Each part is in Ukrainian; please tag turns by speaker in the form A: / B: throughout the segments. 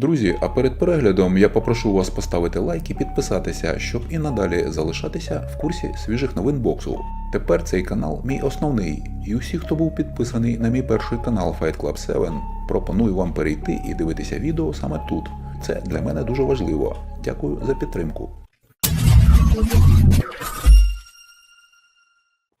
A: Друзі, а перед переглядом я попрошу вас поставити лайк і підписатися, щоб і надалі залишатися в курсі свіжих новин боксу. Тепер цей канал мій основний, і усі, хто був підписаний на мій перший канал Fight Club 7, пропоную вам перейти і дивитися відео саме тут. Це для мене дуже важливо. Дякую за підтримку.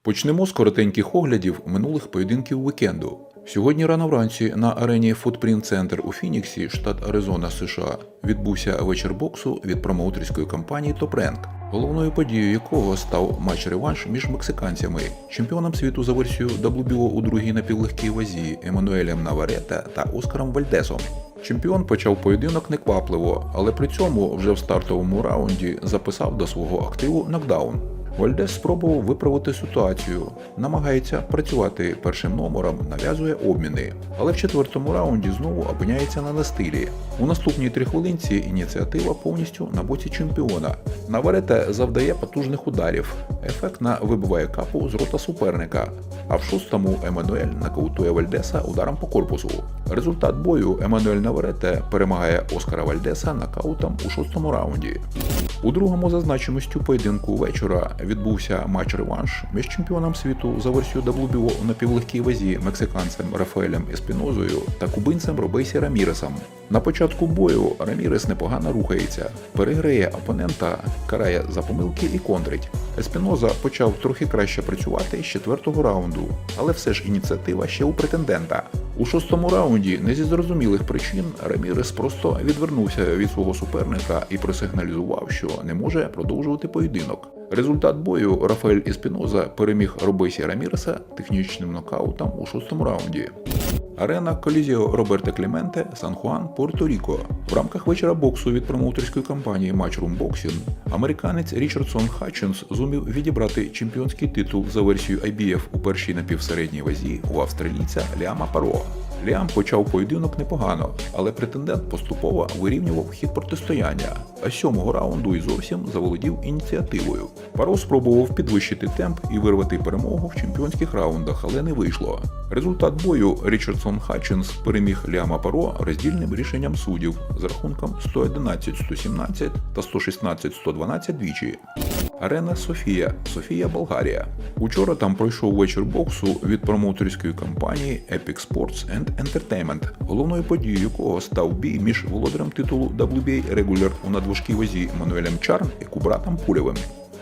A: Почнемо з коротеньких оглядів минулих поєдинків вікенду. Сьогодні рано вранці на арені Footprint Center у Фініксі, штат Аризона, США, відбувся вечір боксу від промоутерської компанії Top Rank, головною подією якого став матч-реванш між мексиканцями, чемпіоном світу за версією WBO у другій напівлегкій вазі Еммануелем Наварета та Оскаром Вальдесом. Чемпіон почав поєдинок неквапливо, але при цьому вже в стартовому раунді записав до свого активу нокдаун. Вальдес спробував виправити ситуацію, намагається працювати першим номером, нав'язує обміни, але в четвертому раунді знову опиняється на настилі. У наступній три хвилинці ініціатива повністю на боці чемпіона. Наварета завдає потужних ударів, ефектно вибиває капу з рота суперника. А в шостому Еммануель нокаутує Вальдеса ударом по корпусу. Результат бою Еммануель Наварете перемагає Оскара Вальдеса нокаутом у шостому раунді. У другому за поєдинку вечора відбувся матч-реванш між чемпіоном світу за версією WBO у напівлегкій вазі мексиканцем Рафаелем Еспінозою та кубинцем Робейсі Раміресом. На початку бою Рамірес непогано рухається, переграє опонента, карає за помилки і контрить. Еспіноза почав трохи краще працювати з четвертого раунду, але все ж ініціатива ще у претендента. У шостому раунді не зі зрозумілих причин Рамірес просто відвернувся від свого суперника і просигналізував, що не може продовжувати поєдинок. Результат бою Рафаель Еспіноза переміг Робесі Раміреса технічним нокаутом у шостому раунді. Арена Колізіо Роберта Кліменте, Сан Хуан, Пуерто-Ріко. В рамках вечора боксу від промоутерської компанії Matchroom Boxing американець Річардсон Хатчинс зумів відібрати чемпіонський титул за версією IBF у першій напівсередній вазі у австралійця Ліама Паро. Ліам почав поєдинок непогано, але претендент поступово вирівнював хід протистояння, а сьомого раунду і зовсім заволодів ініціативою. Паро спробував підвищити темп і вирвати перемогу в чемпіонських раундах, але не вийшло. Результат бою Річардсон Хатчинс переміг Ліама Паро роздільним рішенням суддів з рахунком 111-117 та 116-112 двічі. Арена Софія, Софія, Болгарія. Учора там пройшов вечір боксу від промоутерської компанії Epic Sports and Entertainment, головною подією якого став бій між володарем титулу WBA Regular у надважкій вазі Мануелем Чарн і Кубратом Пулєвим.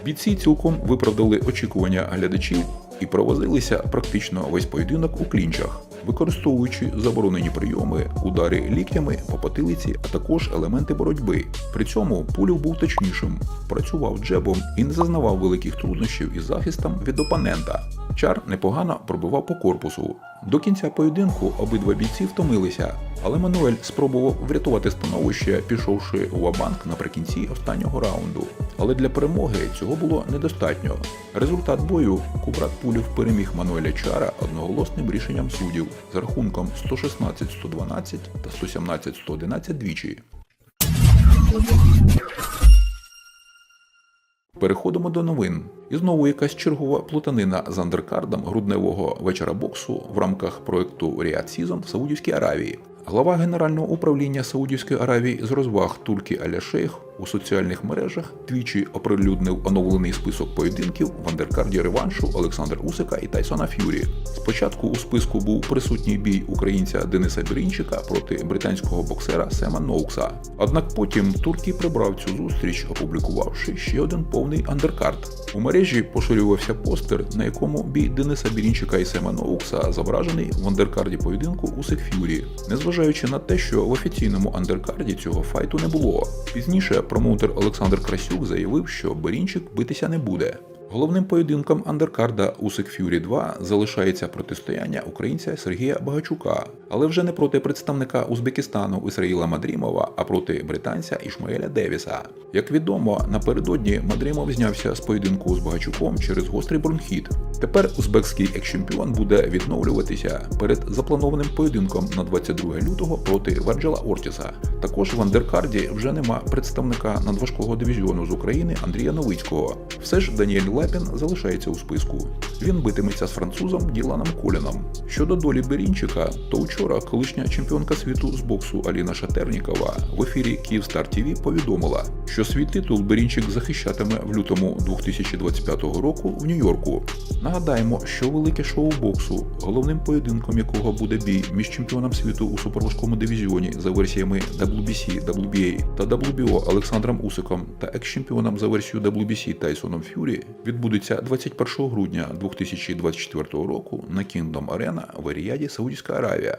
A: Бійці цілком виправдали очікування глядачів і провозилися практично весь поєдинок у клінчах, використовуючи заборонені прийоми, удари ліктями по потилиці, а також елементи боротьби. При цьому Пулів був точнішим, працював джебом і не зазнавав великих труднощів із захистом від опонента. Чар непогано пробивав по корпусу. До кінця поєдинку обидва бійці втомилися, але Мануель спробував врятувати становище, пішовши у абанк наприкінці останнього раунду. Але для перемоги цього було недостатньо. Результат бою Кубрат Пулів переміг Мануеля Чара одноголосним рішенням суддів за рахунком 116-112 та 117-111 двічі. Переходимо до новин. І знову якась чергова плутанина з андеркардом грудневого вечора боксу в рамках проекту Ріад Сізон в Саудівській Аравії. Глава Генерального управління Саудівської Аравії з розваг Туркі Аля Шейх у соціальних мережах двічі оприлюднив оновлений список поєдинків в андеркарді реваншу Олександра Усика і Тайсона Ф'юрі. Спочатку у списку був присутній бій українця Дениса Бірінчика проти британського боксера Сема Ноукса. Однак потім Туркій прибрав цю зустріч, опублікувавши ще один повний андеркард. У мережі поширювався постер, на якому бій Дениса Бірінчика і Сема Ноукса зображений в андеркарді поєдинку Усик Ф'юрі, незважаючи на те, що в офіційному андеркарді цього файту не було. Пізніше промоутер Олександр Красюк заявив, що Берінчик битися не буде. Головним поєдинком андеркарда Усик Ф'юрі 2 залишається протистояння українця Сергія Багачука, але вже не проти представника Узбекистану Ісраїла Мадрімова, а проти британця Ішмаеля Девіса. Як відомо, напередодні Мадрімов знявся з поєдинку з Багачуком через гострий бронхіт. Тепер узбекський екс-чемпіон буде відновлюватися перед запланованим поєдинком на 22 лютого проти Варджела Ортіса. Також в андеркарді вже нема представника надважкого дивізіону з України Андрія Новицького. Все ж Даніель Лепін залишається у списку. Він битиметься з французом Діланом Коліном. Щодо долі Берінчика, то вчора Вчора колишня чемпіонка світу з боксу Аліна Шатернікова в ефірі Київстар ТВ повідомила, що свій титул Берінчик захищатиме в лютому 2025 року в Нью-Йорку. Нагадаємо, що велике шоу боксу, головним поєдинком якого буде бій між чемпіоном світу у суперважкому дивізіоні за версіями WBC, WBA та WBO Олександром Усиком та екс-чемпіоном за версією WBC Тайсоном Ф'юрі, відбудеться 21 грудня 2024 року на Kingdom Arena в Аріяді, Саудівська Аравія.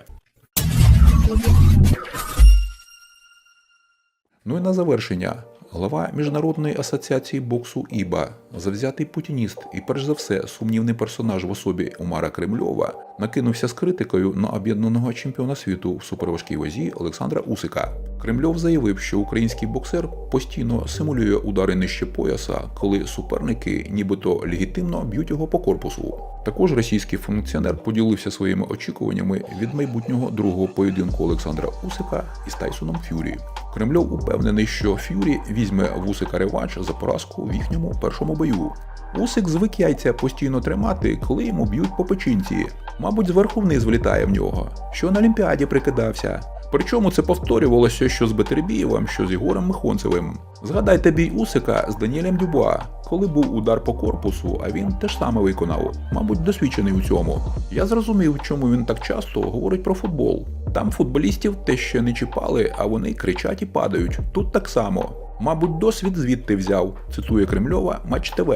A: Ну і на завершення. Глава Міжнародної асоціації боксу ІБА, завзятий путініст і, перш за все, сумнівний персонаж в особі Умара Кремльова, накинувся з критикою на об'єднаного чемпіона світу в суперважкій вазі Олександра Усика. Кремльов заявив, що український боксер постійно симулює удари нижче пояса, коли суперники нібито легітимно б'ють його по корпусу. Також російський функціонер поділився своїми очікуваннями від майбутнього другого поєдинку Олександра Усика із Тайсоном Ф'юрі. Кремльов упевнений, що Ф'юрі візьме Вусика реванш за поразку в їхньому першому бою. Усик звик яйця постійно тримати, коли йому б'ють по печінці. Мабуть, зверху вниз влітає в нього, що на Олімпіаді прикидався. Причому це повторювалося що з Бетербієвим, що з Єгорем Михонцевим. Згадайте бій Усика з Даніелем Дюбуа, коли був удар по корпусу, а він теж саме виконав, мабуть, досвідчений у цьому. Я зрозумів, чому він так часто говорить про футбол. Там футболістів те ще не чіпали, а вони кричать і падають. Тут так само. Мабуть, досвід звідти взяв, цитує Кремльова Матч ТВ.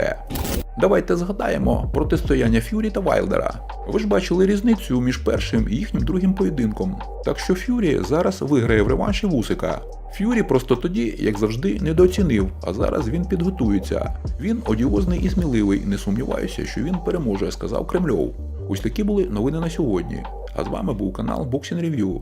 A: Давайте згадаємо протистояння Ф'юрі та Вайлдера. Ви ж бачили різницю між першим і їхнім другим поєдинком. Так що Ф'юрі зараз виграє в реванші Вусика. Ф'юрі просто тоді, як завжди, недооцінив, а зараз він підготується. Він одіозний і сміливий, не сумніваюся, що він переможе, сказав Кремльов. Ось такі були новини на сьогодні. А з вами був канал Boxing Review.